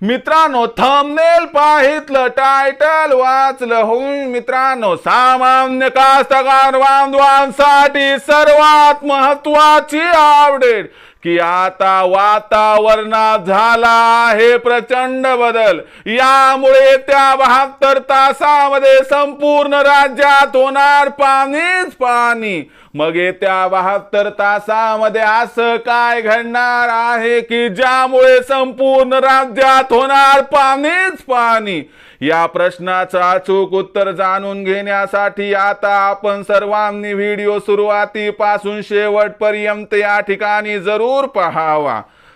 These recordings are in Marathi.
मित्रांनो थंबनेल पाहितलं टायटल वाचलं होऊन मित्रांनो सामान्य कास्तकार बांधवांसाठी सर्वात महत्वाची अपडेट की आता वातावरणात झाला आहे प्रचंड बदल. यामुळे त्या बहात्तर तासामध्ये संपूर्ण राज्यात होणार पाणीच पाणी. मग येत्या बहात्तर तासामध्ये असं काय घडणार आहे की ज्यामुळे संपूर्ण राज्यात होणार पाणीच पाणी? या प्रश्नाचं अचूक उत्तर जाणून घेण्यासाठी आता आपण सर्वांनी व्हिडिओ सुरुवातीपासून शेवटपर्यंत या ठिकाणी जरूर पहावा हा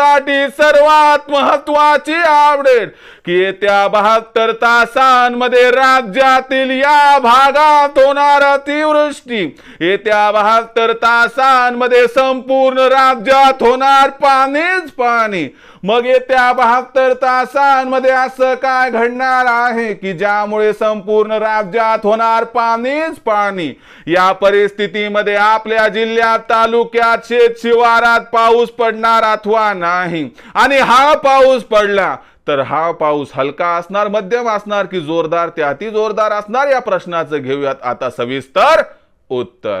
बांधवांसाठी सर्वात महत्वाची आवडेल की येत्या बहात्तर तासांमध्ये राज्यातील या भागात होणार अतिवृष्टी. येत्या बहात्तर तासांमध्ये संपूर्ण राज्यात होणार पाणीच पाणी. मग येत्या बहात्तर तासांमध्ये असं काय घडणार आहे की ज्यामुळे संपूर्ण राज्यात होणार पाणीच पाणी? या परिस्थितीमध्ये आपल्या जिल्ह्यात तालुक्यात शेत शिवारात पाऊस पडणार अथवा नाही? आणि हा पाऊस पडला तर हा पाऊस हलका असणार मध्यम असणार की जोरदार ते अति जोरदार असणार? या प्रश्नाचं घेऊयात आता सविस्तर उत्तर.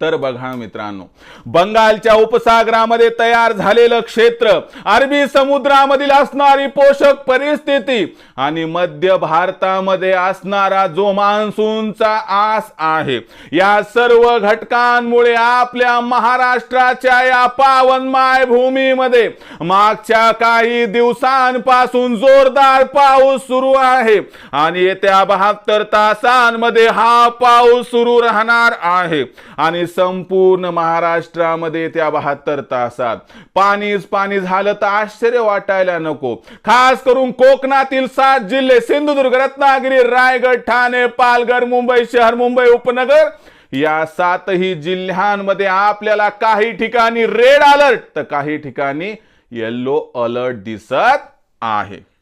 तर बघा मित्रांनो बंगालच्या उपसागरामध्ये तयार झालेलं क्षेत्र अरबी समुद्रामधील असणारी पोषक परिस्थिती आणि मध्य भारतामध्ये असणारा जो मान्सूनचा आस आहे या सर्व घटकांमुळे आपल्या महाराष्ट्राच्या या पावनमाय भूमीमध्ये मागच्या काही दिवसांपासून जोरदार पाऊस सुरू आहे आणि येत्या बहात्तर तासांमध्ये हा पाऊस सुरू राहणार आहे. आणि संपूर्ण महाराष्ट्रामध्ये त्या बहात्तर तासात. पाणीच पाणी झालं तर आश्चर्य वाटायला नको. खास करून कोकणातील सात जिल्हे सिंधुदुर्ग रत्नागिरी रायगड ठाणे पालघर मुंबई शहर मुंबई उपनगर या सातही जिल्ह्यांमध्ये आपल्याला काही ठिकाणी रेड अलर्ट तर काही ठिकाणी येल्लो अलर्ट दिसत आहे.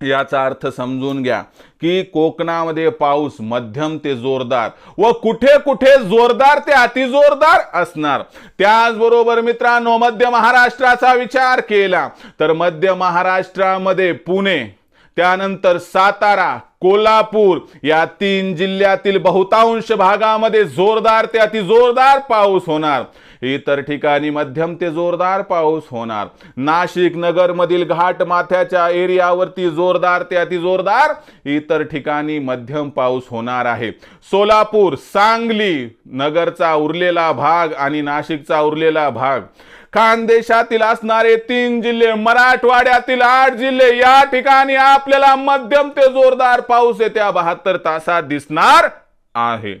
याचा अर्थ समजून घ्या की कोकणामध्ये पाऊस मध्यम ते जोरदार व कुठे कुठे जोरदार ते अतिजोरदार असणार. त्याचबरोबर मित्रांनो मध्य महाराष्ट्राचा विचार केला तर मध्य महाराष्ट्रामध्ये पुणे त्यानंतर सातारा कोल्हापूर या तीन जिल्ह्यातील बहुतांश भागामध्ये जोरदार ते अतिजोरदार पाऊस होणार. इतर ठिकाणी मध्यम ते जोरदार पाऊस होणार. नाशिक नगर मधील घाट माथ्याच्या एरियावरती जोरदार ते अतिजोरदार इतर ठिकाणी मध्यम पाऊस होणार आहे. सोलापूर सांगली नगरचा उरलेला भाग आणि नाशिकचा उरलेला भाग. खानदेशातील असणारे तीन जिल्हे मराठवाड्यातील आठ जिल्हे या ठिकाणी आपल्याला मध्यम ते जोरदार पाऊस येत्या बहात्तर तासात दिसणार आहे.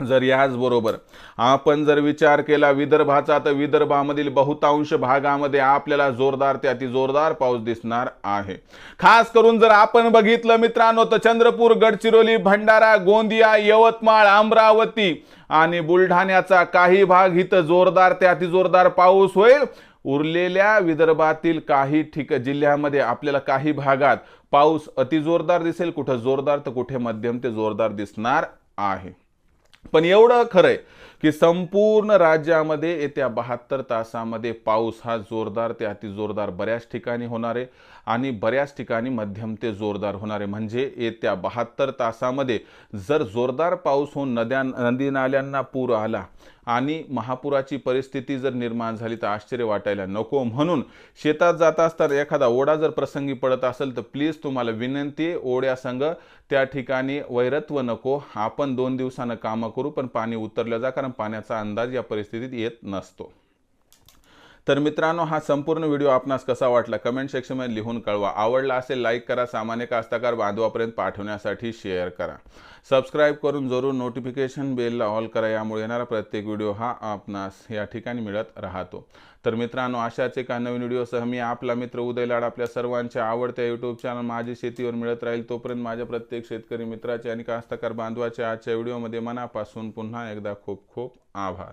जर याचबरोबर आपण जर विचार केला विदर्भाचा तर विदर्भामधील बहुतांश भागामध्ये आपल्याला जोरदार ते अति जोरदार पाऊस दिसणार आहे. खास करून जर आपण बघितलं मित्रांनो तर चंद्रपूर गडचिरोली भंडारा गोंदिया यवतमाळ अमरावती आणि बुलढाण्याचा काही भाग इथं जोरदार ते अति जोरदार पाऊस होईल. उरलेल्या विदर्भातील काही ठिक जिल्ह्यामध्ये आपल्याला काही भागात पाऊस अतिजोरदार दिसेल. कुठं जोरदार तर कुठे मध्यम ते जोरदार दिसणार आहे. पण एवढं खरंय की संपूर्ण राज्यामध्ये येत्या बहात्तर तासामध्ये पाऊस हा जोरदार ते अतिजोरदार बऱ्याच ठिकाणी होणार आहे आणि बऱ्याच ठिकाणी मध्यम ते जोरदार होणार आहे. म्हणजे येत्या बहात्तर तासामध्ये जर जोरदार पाऊस होऊन नद्या नदी नाल्यांना पूर आला आणि महापुराची परिस्थिती जर निर्माण झाली तर आश्चर्य वाटायला नको. म्हणून शेतात जात असताना एखादा ओढा जर प्रसंगी पडत असेल तर प्लीज तुम्हाला विनंती ओढ्या ओढ्यासंग त्या ठिकाणी वैरत्व नको. आपण दोन दिवसानं कामं करू पण पाणी उतरलं जा कारण पाण्याचा अंदाज या परिस्थितीत येत नसतो. तर मित्रांनो हा संपूर्ण व्हिडिओ आपणास कसा वाटला कमेंट सेक्शनमध्ये लिहून कळवा. आवडला असेल लाईक करा. सामान्य कास्तकार बांधवापर्यंत पाठवण्यासाठी शेअर करा. सबस्क्राईब करून जरूर नोटिफिकेशन बेलला ऑल करा. यामुळे येणारा प्रत्येक व्हिडिओ हा आपणास या ठिकाणी मिळत राहतो. तर मित्रांनो अशाच एका नवीन व्हिडिओसह मी आपला मित्र उदय लाड आपल्या सर्वांच्या आवडत्या यूट्यूब चॅनल माझी शेतीवर मिळत राहील. तोपर्यंत माझ्या प्रत्येक शेतकरी मित्राचे आणि कास्तकार बांधवाच्या आजच्या व्हिडिओमध्ये मनापासून पुन्हा एकदा खूप खूप आभार.